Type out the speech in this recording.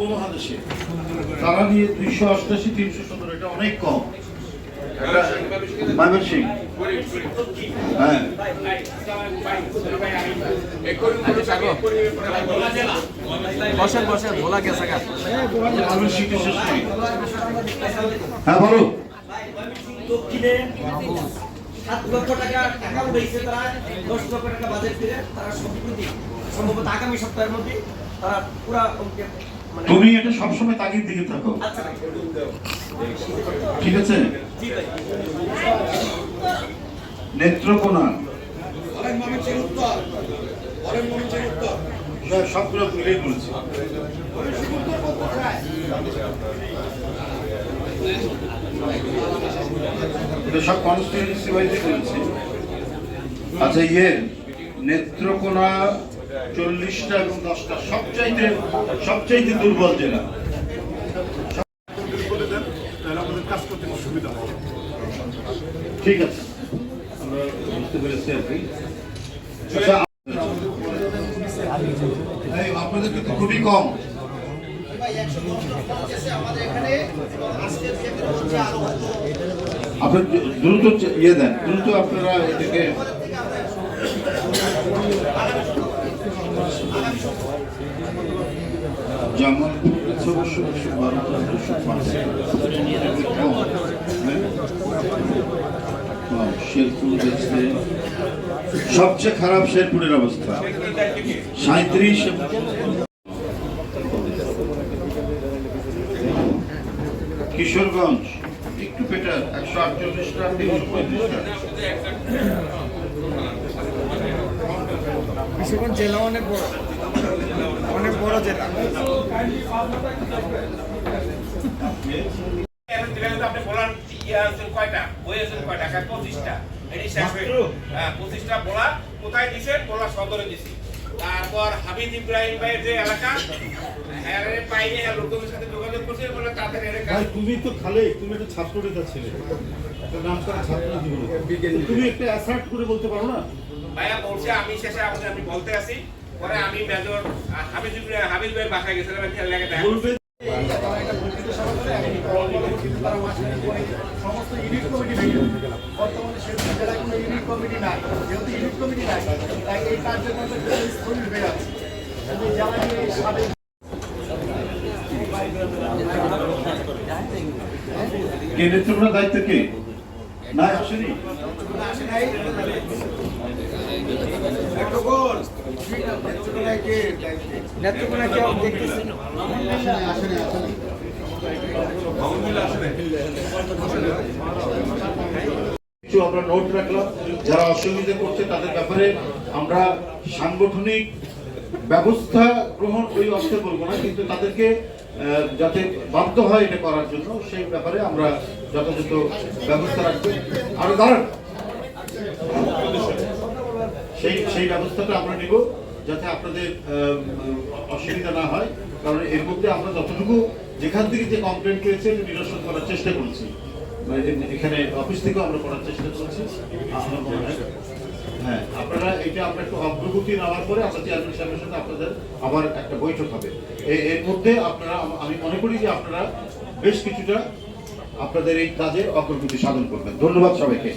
উপমহাদেশে। তারা নিয়ে দুইশো অষ্টাশি তিনশো সতেরো এটা অনেক কম। ময়মনসিং হ্যাঁ। বসেন বসেন ভোলা গেছে হ্যাঁ বলো দক্ষিণে সাত লক্ষ টাকা টাকা উঠেছে তারা দশ লক্ষ টাকা বাজেট তারা সম্প্রতি সম্ভবত আগামী সপ্তাহের মধ্যে তারা পুরা তুমি এটা সবসময় তাগিদ দিকে থাকো। আচ্ছা ঠিক আছে? নেত্রকোনা। অনেক মানুষের উত্তর। অনেক মানুষের উত্তর। সবগুলো মিলেই বলছি। এটা সব কনস্টিটিউন্সি ওয়াইজে বলেছি। আচ্ছা ইয়ে নেত্রকোনা চল্লিশটা এবং দশটা সবচাইতে সবচাইতে দুর্বল জেলা। ঠিক আছে। আমরা বুঝতে পেরেছি আর কি। আচ্ছা আপনাদের কিন্তু খুবই কম। আপনার দ্রুত ইয়ে দেন দ্রুত আপনারা এটাকে জামালপুর সবচেয়ে খারাপ শেরপুরের অবস্থা। সাঁত্রিশ কিশোরগঞ্জ, একটু বেটার একশো আটচল্লিশটা তিনশো পঁয়ত্রিশটা কিশোরগঞ্জ জেলা অনেক অনেক বড় জেলা। আপনি বলার কয়টা বই আনছেন কয়টা পঁচিশটা এটি শেষ হয়ে হ্যাঁ পঁচিশটা বলা কোথায় দিছে? বলা সদরে দিছি। তারপর হাবিব ইব্রাহিম ভাইয়ের যে এলাকা পাইনি লোকজনের সাথে যোগাযোগ করছে বলে তাদের এর কাজ ভাই তুমি তো খালে তুমি একটা ছাত্র নেতা ছেলে নাম করা ছাত্র জীবনে তুমি একটা অ্যাসার্ট করে বলতে পারো না? ভাইয়া বলছে আমি শেষে আমাদের আমি বলতে আসি পরে আমি মেজর আহ, হাবিব ইব্রাহিম হাবিব ভাই বাসায় গেছিলাম খেয়াল লাগে দেখা সমস্ত ইউনিট কমিটি ভেঙে বর্তমানে সেরকম জেলায় কোনো ইউনিট কমিটি নাই। যেহেতু ইউনিট কমিটি নাই তাই এই কার্যক্রমটা স্থগিত হয়ে যাচ্ছে জেলা নিয়ে সাবেক দায়িত্ব কে? না আসেনি আমরা নোট রাখলাম, যারা অসুবিধা করছে তাদের ব্যাপারে আমরা সাংগঠনিক ব্যবস্থা গ্রহণ ওই অর্থে বলব না, কিন্তু তাদেরকে যাতে বাধ্য হয় এটা করার জন্য, সেই ব্যাপারে আমরা যথাযথ ব্যবস্থা রাখব। আরও দাঁড়ান। সেই সেই ব্যবস্থাটা আমরা নিব যাতে আপনাদের অসুবিধা না হয়। কারণ এর মধ্যে আমরা যতটুকু যেখান থেকে যে কমপ্লেন পেয়েছে নিরসন করার চেষ্টা করছি। মানে এখানে অফিস থেকেও আমরা করার চেষ্টা করছি। হয়, আপনারা এটা আমরা একটু অগ্রগতি নেওয়ার পরে আমরা চেয়ারম্যান সাহেবের সাথে আপনাদের আবার একটা বৈঠক হবে। এর মধ্যে আপনারা, আমি মনে করি যে আপনারা বেশ কিছুটা আপনাদের এই কাজে অগ্রগতি সাধন করবেন। ধন্যবাদ সবাইকে।